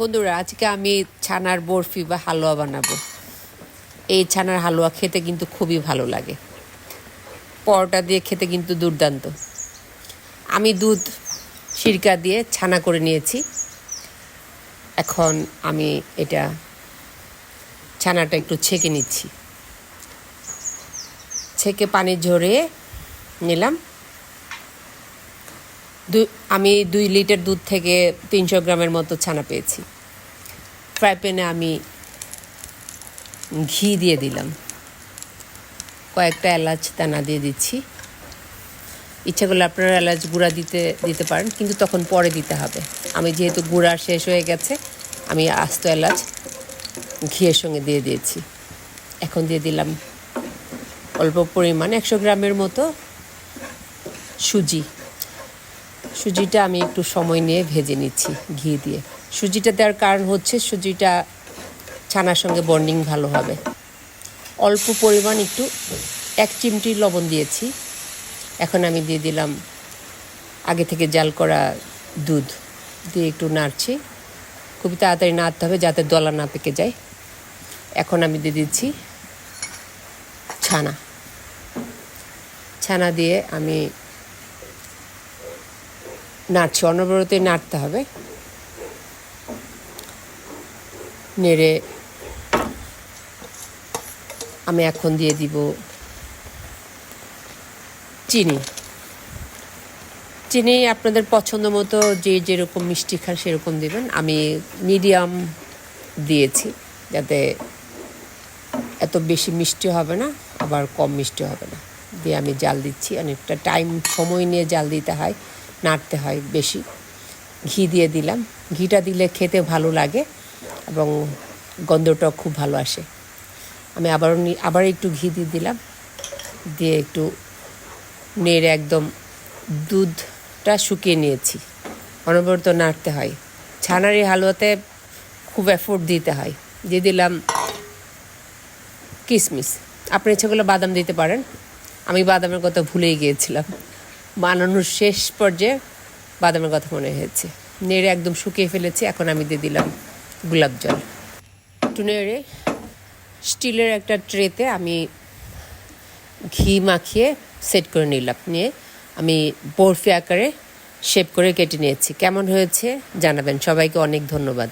বন্ধুরা, আজকে আমি ছানার বরফি বা হালুয়া বানাবো। এই ছানার হালুয়া খেতে কিন্তু খুবই ভালো লাগে। পরোটা দিয়ে খেতে কিন্তু দুর্দান্ত। আমি দুধ, সিরকা দিয়ে ছানা করে নিয়েছি। এখন আমি এটা ছানাটা একটু ছেঁকে নিচ্ছি। ছেঁকে পানি ঝরে নিলাম। আমি দুই লিটার দুধ থেকে তিনশো গ্রামের মতো ছানা পেয়েছি। ফ্রাই প্যানে আমি ঘি দিয়ে দিলাম। কয়েকটা এলাচ দানা দিয়ে দিচ্ছি। ইচ্ছা করলে আপনারা এলাচ গুঁড়া দিতে দিতে পারেন, কিন্তু তখন পরে দিতে হবে। আমি যেহেতু গুঁড়া শেষ হয়ে গেছে, আমি আস্ত এলাচ ঘিয়ের সঙ্গে দিয়ে দিয়েছি। এখন দিয়ে দিলাম অল্প পরিমাণ একশো গ্রামের মতো সুজি। সুজিটা আমি একটু সময় নিয়ে ভেজে নিচ্ছি, ঘি দিয়ে। সুজিটা দেওয়ার কারণ হচ্ছে সুজিটা ছানার সঙ্গে বন্ডিং ভালো হবে। অল্প পরিমাণ একটু, এক চিমটি লবণ দিয়েছি। এখন আমি দিয়ে দিলাম আগে থেকে জাল করা দুধ। দিয়ে একটু নাড়ছি। খুবই তাড়াতাড়ি নাড়তে হবে যাতে দলা না পেকে যায়। এখন আমি দিয়ে দিচ্ছি ছানা। ছানা দিয়ে আমি নাড়ছি, অনবরতে নাড়তে হবে। নেড়ে আমি এখন দিয়ে দিব চিনি। চিনি আপনাদের পছন্দ মতো যে যেরকম মিষ্টি খান সেরকম দেবেন। আমি মিডিয়াম দিয়েছি যাতে এত বেশি মিষ্টি হবে না, আবার কম মিষ্টি হবে না। দিয়ে আমি জাল দিচ্ছি। অনেকটা টাইম, সময় নিয়ে জাল দিতে হয়। নাড়তে হয় বেশি। ঘি দিয়ে দিলাম। ঘিটা দিলে খেতে ভালো লাগে এবং গন্ধটাও খুব ভালো আসে। আমি আবারও আবার একটু ঘি দিয়ে দিলাম। দিয়ে একটু নেড়ে একদম দুধটা শুকিয়ে নিয়েছি। অনবরত নাড়তে হয়। ছানার হালুয়াতে খুব এফোর্ট দিতে হয়। দিয়ে দিলাম কিশমিশ আপনি ইচ্ছে বাদাম দিতে পারেন। আমি বাদামের কথা ভুলেই গিয়েছিলাম। বানানোর শেষ পর্যায়ে বাদামের কথা মনে হয়েছে। নেড়ে একদম শুকিয়ে ফেলেছি, এখন আমি দিয়ে দিলাম গোলাপ জল। একটু নেড়ে স্টিলের একটা ট্রেতে আমি ঘি মাখিয়ে সেট করে নিলাম। নিয়ে আমি বরফি আকারে শেপ করে কেটে নিয়েছি। কেমন হয়েছে জানাবেন। সবাইকে অনেক ধন্যবাদ।